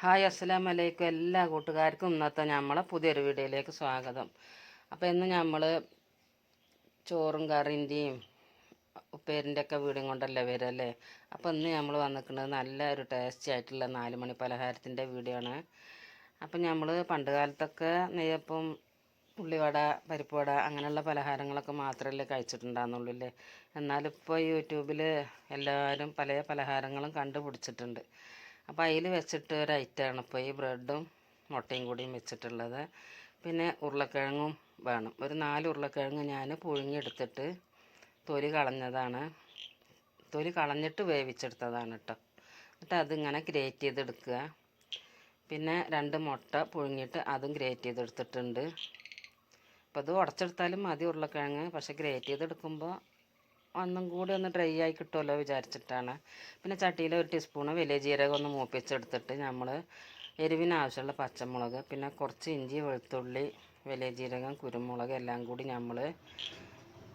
Hi അസ്സലാം വലൈക്കും എല്ലാ കൂട്ടുകാർക്കും ഇന്നത്തെ നമ്മളെ പുതിയൊരു വീഡിയോയിലേക്ക് സ്വാഗതം. അപ്പോൾ ഇന്ന് നമ്മൾ ചോറും കറിന്റെയും ഉപ്പേരിന്റെ ഒക്കെ വീടും കൊണ്ടല്ലേ വരല്ലേ അപ്പോൾ ഇന്ന് നമ്മൾ വന്നിരിക്കുന്നത് നല്ല ഒരു ടേസ്റ്റി ആയിട്ടുള്ള നാല് മണി പലഹാരത്തിന്റെ വീഡിയോ ആണ്. അപ്പം നമ്മൾ പണ്ട് കാലത്തൊക്കെ നെയ്യപ്പം ഉള്ളിവട പരിപ്പുവട അങ്ങനെയുള്ള പലഹാരങ്ങളൊക്കെ മാത്രമല്ലേ കഴിച്ചിട്ടുണ്ടാകുന്നുള്ളൂ അല്ലേ? എന്നാലിപ്പോൾ യൂട്യൂബിൽ എല്ലാവരും പല പലഹാരങ്ങളും കണ്ടുപിടിച്ചിട്ടുണ്ട്. അപ്പോൾ അതിൽ വെച്ചിട്ട് ഒരു ഐറ്റമാണ് ഇപ്പോൾ ഈ ബ്രെഡും മുട്ടയും കൂടിയും വെച്ചിട്ടുള്ളത്. പിന്നെ ഉരുളക്കിഴങ്ങും വേണം. ഒരു നാല് ഉരുളക്കിഴങ്ങ് ഞാൻ പുഴുങ്ങിയെടുത്തിട്ട് തൊലി കളഞ്ഞതാണ്. തൊലി കളഞ്ഞിട്ട് വേവിച്ചെടുത്തതാണ് കേട്ടോ. എന്നിട്ട് അതിങ്ങനെ ഗ്രേറ്റ് ചെയ്തെടുക്കുക. പിന്നെ രണ്ട് മുട്ട പുഴുങ്ങിയിട്ട് അതും ഗ്രേറ്റ് ചെയ്തെടുത്തിട്ടുണ്ട്. അപ്പോൾ അത് ഉടച്ചെടുത്താലും മതി ഉരുളക്കിഴങ്ങ്. പക്ഷേ ഗ്രേറ്റ് ചെയ്തെടുക്കുമ്പോൾ ഒന്നും കൂടി ഒന്ന് ഡ്രൈ ആയി കിട്ടുമല്ലോ വിചാരിച്ചിട്ടാണ്. പിന്നെ ചട്ടിയിൽ ഒരു ടീസ്പൂണ് വലിയ ജീരകം ഒന്ന് മൂപ്പിച്ചെടുത്തിട്ട് നമ്മൾ എരിവിന് ആവശ്യമുള്ള പച്ചമുളക് പിന്നെ കുറച്ച് ഇഞ്ചി വെളുത്തുള്ളി വലിയ ജീരകം കുരുമുളക് എല്ലാം കൂടി നമ്മൾ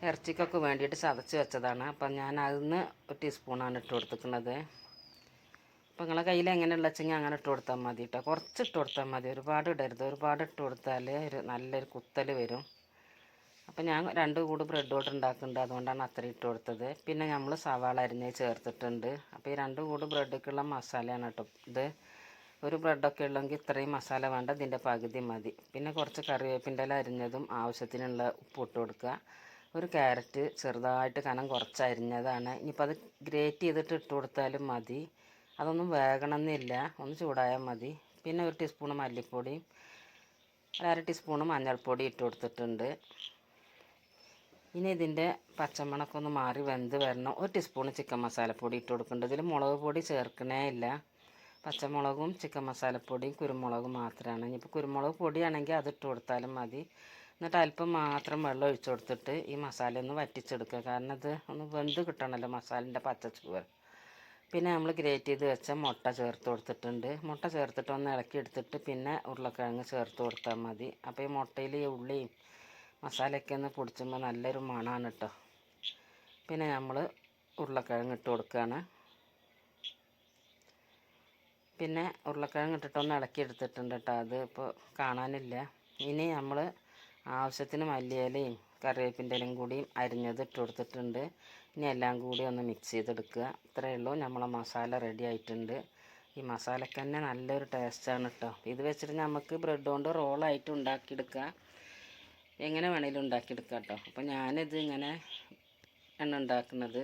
ഇറച്ചിക്കൊക്കെ വേണ്ടിയിട്ട് ചതച്ച് വെച്ചതാണ്. അപ്പം ഞാൻ അതിന്ന് ഒരു ടീസ്പൂണാണ് ഇട്ട് കൊടുത്തിരിക്കുന്നത്. അപ്പം നിങ്ങളെ കയ്യിൽ എങ്ങനെയുള്ള വെച്ചെങ്കിൽ അങ്ങനെ ഇട്ട് കൊടുത്താൽ മതി കേട്ടോ കുറച്ച് ഇട്ട് കൊടുത്താൽ മതി. ഒരുപാട് ഇടരുത്. ഒരുപാട് ഇട്ട് കൊടുത്താൽ ഒരു നല്ലൊരു കുത്തൽ വരും. അപ്പം ഞാൻ രണ്ട് കൂട് ബ്രെഡ് കൊണ്ട് ഉണ്ടാക്കുന്നുണ്ട്. അതുകൊണ്ടാണ് അത്ര ഇട്ട് കൊടുത്തത്. പിന്നെ നമ്മൾ സവാള അരിഞ്ഞ് ചേർത്തിട്ടുണ്ട്. അപ്പോൾ ഈ രണ്ട് കൂട് ബ്രെഡൊക്കെയുള്ള മസാലയാണ് കേട്ടോ ഇത്. ഒരു ബ്രെഡൊക്കെ ഉള്ളെങ്കിൽ ഇത്രയും മസാല വേണ്ട ഇതിന്റെ പകുതി മതി. പിന്നെ കുറച്ച് കറിവേപ്പിന്റെ ഇല അരിഞ്ഞതും ആവശ്യത്തിനുള്ള ഉപ്പ് ഇട്ട് കൊടുക്കുക. ഒരു ക്യാരറ്റ് ചെറുതായിട്ട് കനം കുറച്ച് അരിഞ്ഞതാണ്. ഇനിയിപ്പോൾ അത് ഗ്രേറ്റ് ചെയ്തിട്ട് ഇട്ട് കൊടുത്താലും മതി. അതൊന്നും വേകണമെന്നില്ല. ഒന്ന് ചൂടായാൽ മതി. പിന്നെ ഒരു ടീസ്പൂൺ മല്ലിപ്പൊടിയും അര ടീസ്പൂൺ മഞ്ഞൾപ്പൊടി ഇട്ട് കൊടുത്തിട്ടുണ്ട്. ഇനി ഇതിന്റെ പച്ചമണക്കൊന്ന് മാറി വെന്ത് വരണം. ഒരു ടീസ്പൂൺ ചിക്കൻ മസാലപ്പൊടി ഇട്ട് കൊടുക്കേണ്ടത് ഇതിൽ മുളക് പൊടി ചേർക്കണേ ഇല്ല. പച്ചമുളകും ചിക്കൻ മസാലപ്പൊടിയും കുരുമുളകും മാത്രമാണ് ഇനിയിപ്പോൾ കുരുമുളക് പൊടിയാണെങ്കിൽ അത് ഇട്ട് കൊടുത്താലും മതി. എന്നിട്ട് അല്പം മാത്രം വെള്ളം ഒഴിച്ചു കൊടുത്തിട്ട് ഈ മസാല ഒന്ന് വറ്റിച്ചെടുക്കുക. കാരണം അത് ഒന്ന് വെന്ത് കിട്ടണമല്ലോ മസാലിന്റെ ചുവർ പിന്നെ നമ്മൾ ഗ്രേറ്റ് ചെയ്ത് വെച്ച മുട്ട ചേർത്ത് കൊടുത്തിട്ടുണ്ട്. മുട്ട ചേർത്തിട്ട് ഒന്ന് ഇളക്കി എടുത്തിട്ട് പിന്നെ ഉരുളക്കിഴങ്ങ് ചേർത്ത് കൊടുത്താൽ മതി. അപ്പോൾ ഈ മുട്ടയിൽ ഈ ഉള്ളിയും മസാലയൊക്കെ ഒന്ന് പൊടിച്ചുമ്പോൾ നല്ലൊരു മണമാണ് കേട്ടോ പിന്നെ നമ്മൾ ഉരുളക്കിഴങ്ങ് ഇട്ട് കൊടുക്കുകയാണ് പിന്നെ ഉരുളക്കിഴങ്ങ് ഇട്ടിട്ടൊന്ന് ഇളക്കി എടുത്തിട്ടുണ്ട് കേട്ടോ അത് ഇപ്പോൾ കാണാനില്ല. ഇനി നമ്മൾ ആവശ്യത്തിന് മല്ലിയിലയും കറിവേപ്പിന്റെ ഇലയും കൂടിയും അരിഞ്ഞത് ഇട്ട് കൊടുത്തിട്ടുണ്ട്. ഇനി എല്ലാം കൂടി ഒന്ന് മിക്സ് ചെയ്തെടുക്കുക. ഇത്രയേ ഉള്ളൂ. നമ്മളെ മസാല റെഡി ആയിട്ടുണ്ട്. ഈ മസാലയ്ക്ക് തന്നെ നല്ലൊരു ടേസ്റ്റാണ് കേട്ടോ ഇത് വെച്ചിട്ട് നമുക്ക് ബ്രെഡ് കൊണ്ട് റോളായിട്ട് ഉണ്ടാക്കിയെടുക്കുക എങ്ങനെ വേണേലും ഉണ്ടാക്കിയെടുക്കാം കേട്ടോ അപ്പോൾ ഞാനിത് ഇങ്ങനെ ആണ് ഉണ്ടാക്കുന്നത്.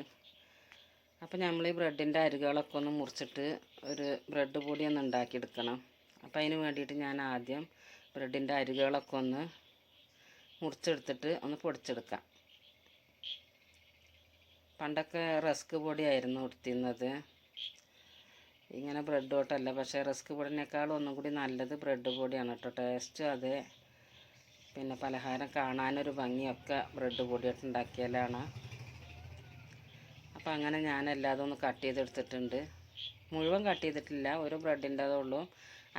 അപ്പോൾ നമ്മൾ ഈ ബ്രെഡിന്റെ അരികളൊക്കെ ഒന്ന് മുറിച്ചിട്ട് ഒരു ബ്രെഡ് പൊടി ഒന്ന് ഉണ്ടാക്കിയെടുക്കണം. അപ്പോൾ അതിന് വേണ്ടിയിട്ട് ഞാൻ ആദ്യം ബ്രെഡിന്റെ അരികളൊക്കെ ഒന്ന് മുറിച്ചെടുത്തിട്ട് ഒന്ന് പൊടിച്ചെടുക്കാം. പണ്ടൊക്കെ റസ്ക് പൊടിയായിരുന്നു ഉടുത്തിരുന്നത്. ഇങ്ങനെ ബ്രെഡ് തൊട്ടല്ല പക്ഷേ റസ്ക് പൊടിനേക്കാളും ഒന്നും കൂടി നല്ലത് ബ്രെഡ് പൊടിയാണ് കേട്ടോ. ടേസ്റ്റ് അതെ. പിന്നെ പലഹാരം കാണാനൊരു ഭംഗിയൊക്കെ ബ്രെഡ് പൊടിയിട്ട് ഉണ്ടാക്കിയാലാണ്. അപ്പോൾ അങ്ങനെ ഞാൻ എല്ലാതും ഒന്ന് കട്ട് ചെയ്തെടുത്തിട്ടുണ്ട്. മുഴുവൻ കട്ട് ചെയ്തിട്ടില്ല ഒരു ബ്രെഡിന്റെതുള്ളൂ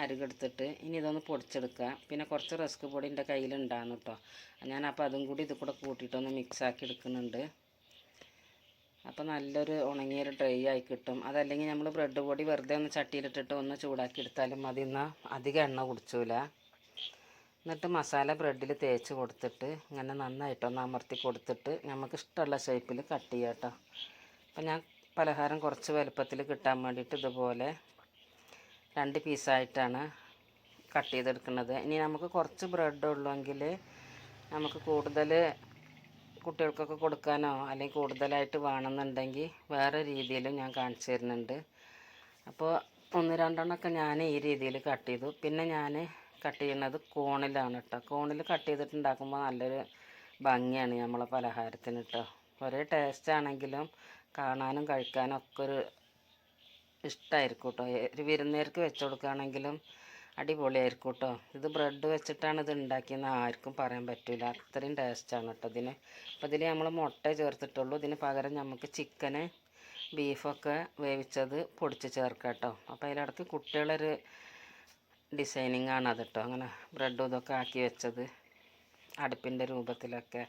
അരുകെടുത്തിട്ട്. ഇനി ഇതൊന്ന് പൊടിച്ചെടുക്കുക. പിന്നെ കുറച്ച് റസ്ക് പൊടി എന്റെ കയ്യിലുണ്ടാകുന്നു കേട്ടോ. ഞാൻ അപ്പോൾ അതും കൂടി ഇത് കൂടെ കൂട്ടിയിട്ടൊന്ന് മിക്സ് ആക്കി എടുക്കുന്നുണ്ട്. അപ്പോൾ നല്ലൊരു ഉണങ്ങിയൊരു ഡ്രൈ ആയി കിട്ടും. അതല്ലെങ്കിൽ നമ്മൾ ബ്രെഡ് പൊടി വെറുതെ ഒന്ന് ചട്ടിയിലിട്ടിട്ട് ഒന്ന് ചൂടാക്കി എടുത്താലും മതി. എന്നാൽ അധികം എണ്ണ കുടിച്ചൂല. എന്നിട്ട് മസാല ബ്രെഡിൽ തേച്ച് കൊടുത്തിട്ട് ഇങ്ങനെ നന്നായിട്ടൊന്ന് അമർത്തി കൊടുത്തിട്ട് നമുക്ക് ഇഷ്ടമുള്ള ഷേപ്പിൽ കട്ട് ചെയ്യാം കേട്ടോ അപ്പം ഞാൻ പലഹാരം കുറച്ച് വലുപ്പത്തിൽ കിട്ടാൻ വേണ്ടിയിട്ട് ഇതുപോലെ രണ്ട് പീസായിട്ടാണ് കട്ട് ചെയ്തെടുക്കുന്നത്. ഇനി നമുക്ക് കുറച്ച് ബ്രെഡ് ഉള്ളുവെങ്കിൽ നമുക്ക് കൂടുതൽ കുട്ടികൾക്കൊക്കെ കൊടുക്കാനോ അല്ലെങ്കിൽ കൂടുതലായിട്ട് വേണമെന്നുണ്ടെങ്കിൽ വേറെ രീതിയിലും ഞാൻ കാണിച്ചു തരുന്നുണ്ട്. അപ്പോൾ ഒന്ന് രണ്ടെണ്ണമൊക്കെ ഞാൻ ഈ രീതിയിൽ കട്ട് ചെയ്തു. പിന്നെ ഞാൻ കട്ട് ചെയ്യുന്നത് കോണിലാണ് കേട്ടോ കോണിൽ കട്ട് ചെയ്തിട്ടുണ്ടാക്കുമ്പോൾ നല്ലൊരു ഭംഗിയാണ് നമ്മളെ പലഹാരത്തിന് കേട്ടോ ഒരേ ടേസ്റ്റ് ആണെങ്കിലും കാണാനും കഴിക്കാനും ഒക്കെ ഒരു ഇഷ്ടമായിരിക്കും കേട്ടോ ഒരു വിരുന്നേർക്ക് വെച്ച് കൊടുക്കുകയാണെങ്കിലും അടിപൊളിയായിരിക്കും കേട്ടോ ഇത് ബ്രെഡ് വെച്ചിട്ടാണ് ഇത് ഉണ്ടാക്കിയെന്ന് ആർക്കും പറയാൻ പറ്റില്ല അത്രയും ടേസ്റ്റാണ് കേട്ടോ ഇതിന്. അപ്പോൾ ഇതിൽ നമ്മൾ മുട്ട ചേർത്തിട്ടുള്ളൂ. ഇതിന് പകരം നമുക്ക് ചിക്കന് ബീഫൊക്കെ വേവിച്ചത് പൊടിച്ച് ചേർക്കാം കേട്ടോ അപ്പോൾ അതിലിടക്ക് കുട്ടികളൊരു ഡിസൈനിങ് ആണ് അത് കേട്ടോ അങ്ങനെ ബ്രെഡും ഇതൊക്കെ ആക്കി വെച്ചത് അടുപ്പിന്റെ രൂപത്തിലൊക്കെ.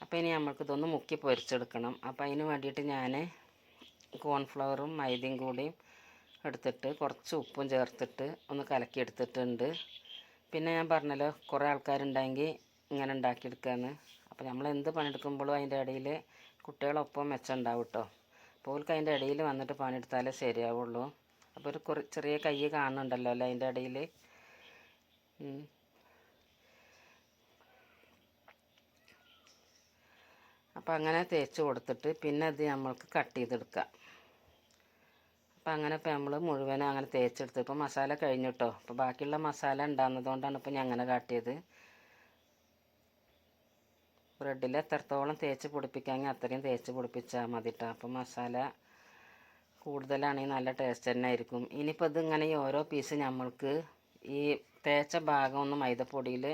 അപ്പോൾ ഇനി നമ്മൾക്ക് ഇതൊന്ന് മുക്കി പൊരിച്ചെടുക്കണം. അപ്പോൾ അതിന് വേണ്ടിയിട്ട് ഞാൻ കോൺഫ്ലവറും മൈദയും കൂടിയും എടുത്തിട്ട് കുറച്ച് ഉപ്പും ചേർത്തിട്ട് ഒന്ന് കലക്കി എടുത്തിട്ടുണ്ട് പിന്നെ ഞാൻ പറഞ്ഞല്ലോ കുറേ ആൾക്കാരുണ്ടെങ്കിൽ ഇങ്ങനെ ഉണ്ടാക്കിയെടുക്കാന്ന്. അപ്പോൾ നമ്മൾ എന്ത് പണിയെടുക്കുമ്പോഴും അതിന്റെ ഇടയിൽ കുട്ടികളൊപ്പം മെച്ചം ഉണ്ടാവും കേട്ടോ അപ്പോൾ അവർക്ക് അതിന്റെ ഇടയിൽ വന്നിട്ട് പണിയെടുത്താലേ ശരിയാവുള്ളൂ. അപ്പോൾ ഒരു കുറ ചെറിയ കൈ കാണുന്നുണ്ടല്ലോ അല്ലേ അതിന്റെ ഇടയിൽ അപ്പോൾ അങ്ങനെ തേച്ച് കൊടുത്തിട്ട് പിന്നെ അത് നമ്മൾക്ക് കട്ട് ചെയ്തെടുക്കാം. അപ്പോൾ അങ്ങനെ ഇപ്പോൾ നമ്മൾ മുഴുവനും അങ്ങനെ തേച്ചെടുത്ത് ഇപ്പോൾ മസാല കഴിഞ്ഞിട്ടോ അപ്പോൾ ബാക്കിയുള്ള മസാല ഉണ്ടാകുന്നതുകൊണ്ടാണ് ഇപ്പോൾ ഞാൻ അങ്ങനെ കാട്ടിയത് ബ്രെഡിൽ എത്രത്തോളം തേച്ച് പിടിപ്പിക്കാമെങ്കിൽ അത്രയും തേച്ച് പിടിപ്പിച്ചാൽ മതി കേട്ടോ അപ്പോൾ മസാല കൂടുതലാണെങ്കിൽ നല്ല ടേസ്റ്റ് തന്നെ ആയിരിക്കും. ഇനിയിപ്പോൾ ഇതിങ്ങനെ ഈ ഓരോ പീസ് നമ്മൾക്ക് ഈ തേച്ച ഭാഗം ഒന്ന് മൈദപ്പൊടിയിൽ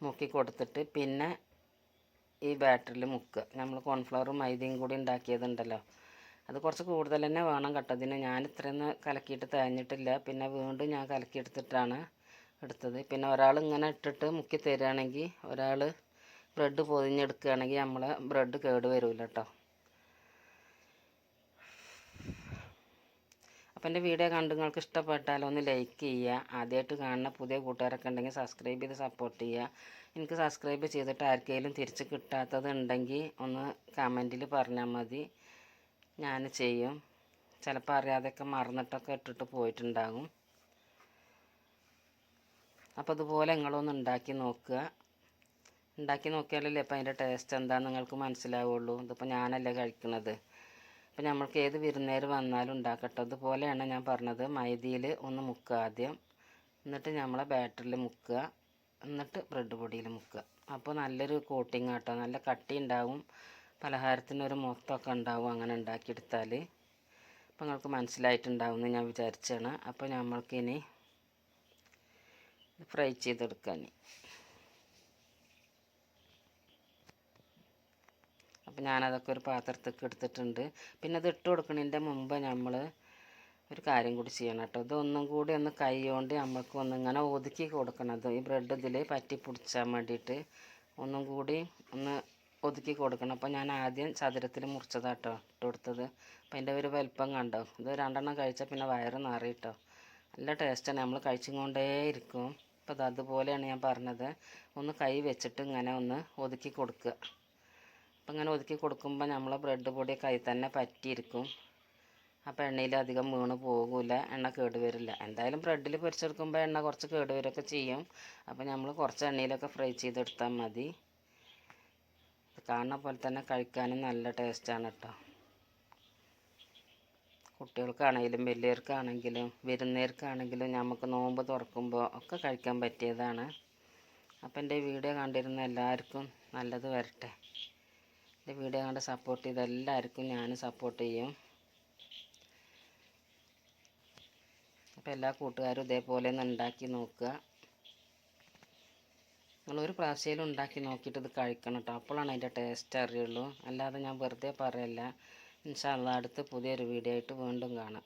മുക്കി കൊടുത്തിട്ട് പിന്നെ ഈ ബാറ്ററിൽ മുക്കുക നമ്മൾ കോൺഫ്ലവറും മൈദയും കൂടി ഉണ്ടാക്കിയതുണ്ടല്ലോ. അത് കുറച്ച് കൂടുതൽ തന്നെ വേണം കേട്ടതിന് ഞാൻ ഇത്രയൊന്നും കലക്കിയിട്ട് തേഞ്ഞിട്ടില്ല. പിന്നെ വീണ്ടും ഞാൻ കലക്കിയെടുത്തിട്ടാണ് എടുത്തത്. പിന്നെ ഒരാൾ ഇങ്ങനെ ഇട്ടിട്ട് മുക്കി തരികയാണെങ്കിൽ ഒരാൾ ബ്രെഡ് പൊതിഞ്ഞെടുക്കുകയാണെങ്കിൽ നമ്മൾ ബ്രെഡ് കേട് വരില്ല കേട്ടോ. അപ്പം എന്റെ വീഡിയോ കണ്ട് നിങ്ങൾക്ക് ഇഷ്ടപ്പെട്ടാൽ ഒന്ന് ലൈക്ക് ചെയ്യുക. ആദ്യമായിട്ട് കാണുന്ന പുതിയ കൂട്ടുകാരൊക്കെ ഉണ്ടെങ്കിൽ സബ്സ്ക്രൈബ് ചെയ്ത് സപ്പോർട്ട് ചെയ്യുക. എനിക്ക് സബ്സ്ക്രൈബ് ചെയ്തിട്ട് ആർക്കെങ്കിലും തിരിച്ച് കിട്ടാത്തത് ഉണ്ടെങ്കിൽ ഒന്ന് കമന്റിൽ പറഞ്ഞാൽ മതി. ഞാൻ ചെയ്യും. ചിലപ്പോൾ അറിയാതെയൊക്കെ മറന്നിട്ടൊക്കെ ഇട്ടിട്ട് പോയിട്ടുണ്ടാകും. അപ്പോൾ അതുപോലെ നിങ്ങളൊന്ന് ഉണ്ടാക്കി നോക്കുക. ഉണ്ടാക്കി നോക്കിയാലല്ലേ ഇപ്പം അതിന്റെ ടേസ്റ്റ് എന്താണെന്ന് നിങ്ങൾക്ക് മനസ്സിലാവുള്ളൂ. ഇതിപ്പോൾ ഞാനല്ലേ കഴിക്കുന്നത് അപ്പം നമ്മൾക്ക് ഏത് വിരുന്നേര് വന്നാലും ഉണ്ടാക്കട്ടെ. അതുപോലെയാണ് ഞാൻ പറഞ്ഞത് മൈദയിൽ ഒന്ന് മുക്കുക ആദ്യം. എന്നിട്ട് നമ്മളെ ബാറ്ററിൽ മുക്കുക. എന്നിട്ട് ബ്രെഡ് പൊടിയിൽ മുക്കുക. അപ്പോൾ നല്ലൊരു കോട്ടിങ് ആട്ടോ. നല്ല കട്ടി ഉണ്ടാവും. പലഹാരത്തിനൊരു മൊത്തമൊക്കെ ഉണ്ടാവും അങ്ങനെ ഉണ്ടാക്കിയെടുത്താൽ അപ്പോൾ നിങ്ങൾക്ക് മനസ്സിലായിട്ടുണ്ടാവും എന്ന് ഞാൻ വിചാരിച്ചാണ്. അപ്പോൾ നമ്മൾക്കിനി ഫ്രൈ ചെയ്തെടുക്കാൻ അപ്പോൾ ഞാനതൊക്കെ ഒരു പാത്രത്തേക്ക് എടുത്തിട്ടുണ്ട്. പിന്നെ അത് ഇട്ട് കൊടുക്കുന്നതിന്റെ മുമ്പ് നമ്മൾ ഒരു കാര്യം കൂടി ചെയ്യണം കേട്ടോ. ഇതൊന്നും കൂടി ഒന്ന് കൈ കൊണ്ട് നമുക്ക് ഒന്ന് ഇങ്ങനെ ഒതുക്കി കൊടുക്കണം. ഈ ബ്രെഡ് ഇതിൽ പറ്റി പിടിച്ചാൻ വേണ്ടിയിട്ട് ഒന്നും കൂടി ഒന്ന് ഒതുക്കി കൊടുക്കണം. അപ്പോൾ ഞാൻ ആദ്യം ചതുരത്തിൽ മുറിച്ചതാട്ടോ ഇട്ട് കൊടുത്തത്. അപ്പം അതിന്റെ ഒരു വലിപ്പം കണ്ടോ? ഇത് രണ്ടെണ്ണം കഴിച്ചാൽ പിന്നെ വയറ് നിറയിട്ടോ നല്ല ടേസ്റ്റാണ് നമ്മൾ കഴിച്ചും കൊണ്ടേ ഇരിക്കും. അപ്പോൾ അത് അതുപോലെയാണ് ഞാൻ പറഞ്ഞത്. ഒന്ന് കൈ വെച്ചിട്ട് ഇങ്ങനെ ഒന്ന് ഒതുക്കി കൊടുക്കുക. അപ്പം ഇങ്ങനെ ഒതുക്കി കൊടുക്കുമ്പോൾ നമ്മളെ ബ്രെഡ് പൊടി കൈ തന്നെ പറ്റിയിരിക്കും. അപ്പോൾ എണ്ണയിൽ അധികം വീണ് പോകില്ല എണ്ണ കേട് വരില്ല. എന്തായാലും ബ്രെഡിൽ പൊരിച്ചെടുക്കുമ്പോൾ എണ്ണ കുറച്ച് കേട് വരികയൊക്കെ ചെയ്യും. അപ്പോൾ നമ്മൾ കുറച്ച് എണ്ണയിലൊക്കെ ഫ്രൈ ചെയ്തെടുത്താൽ മതി. കാണുന്ന പോലെ തന്നെ കഴിക്കാനും നല്ല ടേസ്റ്റാണ് കേട്ടോ കുട്ടികൾക്കാണെങ്കിലും വലിയവർക്കാണെങ്കിലും വിരുന്നേർക്കാണെങ്കിലും നമുക്ക് നോമ്പ് തുറക്കുമ്പോൾ ഒക്കെ കഴിക്കാൻ പറ്റിയതാണ്. അപ്പം എന്റെ വീഡിയോ കണ്ടിരുന്ന എല്ലാവർക്കും നല്ലത് വരട്ടെ. എന്റെ വീഡിയോ കണ്ട് സപ്പോർട്ട് ചെയ്ത എല്ലാവർക്കും ഞാൻ സപ്പോർട്ട് ചെയ്യും. അപ്പോൾ എല്ലാ കൂട്ടുകാരും ഇതേപോലെ ഒന്ന് ഉണ്ടാക്കി നോക്കുക. നിങ്ങളൊരു പ്രാവശ്യയിലും ഉണ്ടാക്കി നോക്കിയിട്ട് ഇത് കഴിക്കണം കേട്ടോ. അപ്പോഴാണ് അതിന്റെ ടേസ്റ്റ് അറിയുള്ളൂ. അല്ലാതെ ഞാൻ വെറുതെ പറയല്ല. ഇൻഷാല്ല അടുത്ത് പുതിയൊരു വീഡിയോ ആയിട്ട് വീണ്ടും കാണാം.